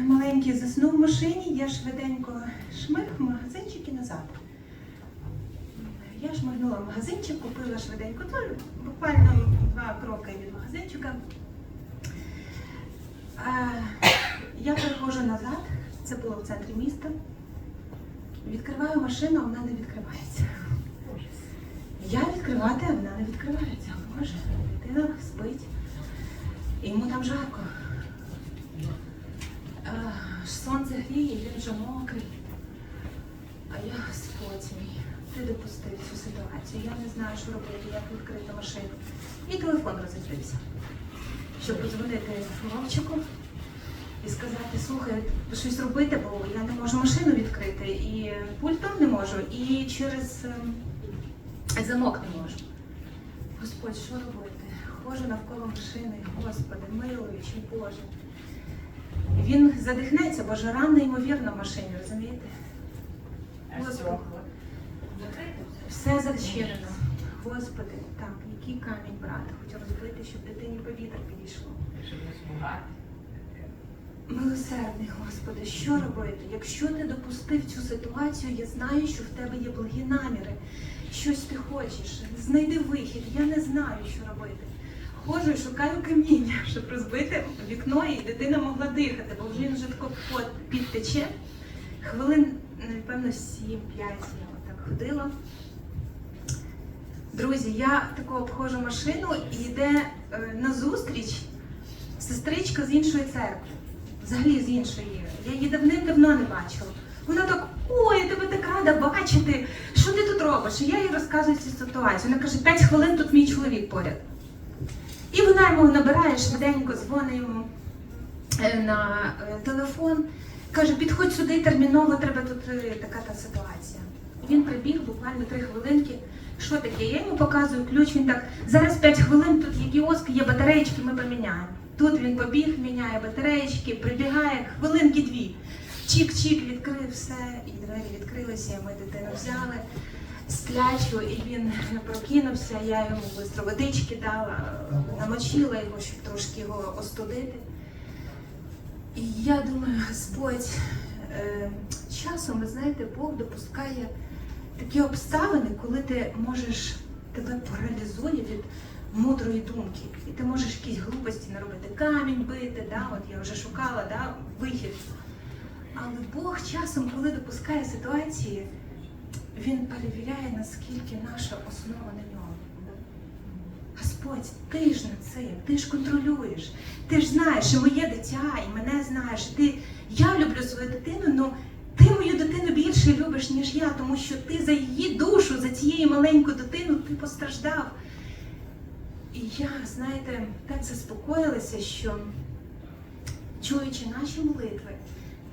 маленький заснув в машині, я швиденько шмих в магазинчик і назад. Я шмигнула в магазинчик, купила швиденько, то буквально два кроки від магазинчика. Я переходжу назад, це було в центрі міста. Відкриваю машину, а вона не відкривається. Я відкривати, а вона не відкривається. Боже, дитина спить. І йому там жарко. Сонце гріє, він вже мокрий. А я Господь мій, ти допустив цю ситуацію. Я не знаю, що робити, як відкрити машину. І телефон розрядився, щоб подзвонити Вовчику і сказати, слухай, щось робити, бо я не можу машину відкрити, і пультом не можу, і через ем, замок не можу. Господь, що робити? Ходжу навколо машини, Господи, милуючи, Боже. Він задихнеться, бо жара неймовірна в машині, розумієте? Господи, все зачинено. Господи, так, який камінь брати, хоч розбити, щоб дитині повітря підійшло. Милосердний, Господи, що робити? Якщо ти допустив цю ситуацію, я знаю, що в тебе є благі наміри. Щось ти хочеш. Знайди вихід. Я не знаю, що робити. Ходжу і шукаю каміння, щоб розбити вікно, і дитина могла дихати, бо він вже тако підтече. Хвилин, напевно, 7-5 я отак ходила. Друзі, я тако обходжу машину і йде е, назустріч сестричка з іншої церкви. Взагалі з іншої. Я її давним-давно не бачила. Вона так, ой, я тебе так рада бачити. Що ти тут робиш? І я їй розказую цю ситуацію. Вона каже, 5 хвилин тут мій чоловік поряд. І йому набирає швиденько, дзвонить йому е, на е, телефон. Каже, підходь сюди терміново, треба тут е, така та ситуація. Він прибіг буквально три хвилинки. Що таке? Я йому показую ключ, він так, зараз 5 хвилин, тут є кіоск, є батареєчки, ми поміняємо. Тут він побіг, міняє батареєчки, прибігає, хвилинки дві. Чік-чік, відкрив все, і двері відкрилися, ми дитину взяли, сплячу, і він прокинувся, я йому швидко водички дала, намочила його, щоб трошки його остудити. І я думаю, Господь, е, часом, ви знаєте, Бог допускає такі обставини, коли ти можеш, тебе паралізує від мудрої думки. І ти можеш якісь глупості наробити, камінь бити, да, от я вже шукала да, вихід. Але Бог часом, коли допускає ситуації, Він перевіряє, наскільки наша основа на ньому. Господь, ти ж над цим, ти ж контролюєш, ти ж знаєш, і моє дитя, і мене знаєш. Ти, я люблю свою дитину, але ти мою дитину більше любиш, ніж я, тому що ти за її душу, за цією маленьку дитину, ти постраждав. І я, знаєте, так заспокоїлася, що чуючи наші молитви,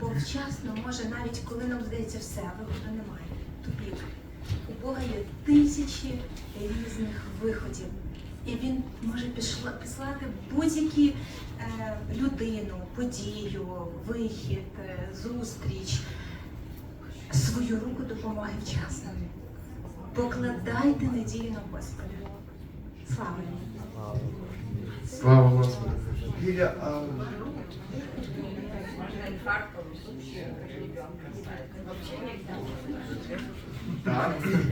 Бог вчасно може, навіть коли нам здається все, виходу немає, тупік. У Бога є тисячі різних виходів. І він може післати будь-які е, людину, подію, вихід, е, зустріч, свою руку допомоги вчасно. Покладайте надію на Господа. Слава йому! Слава Господу. Инфарктом, вообще ребенка ставить. Вообще нельзя. так?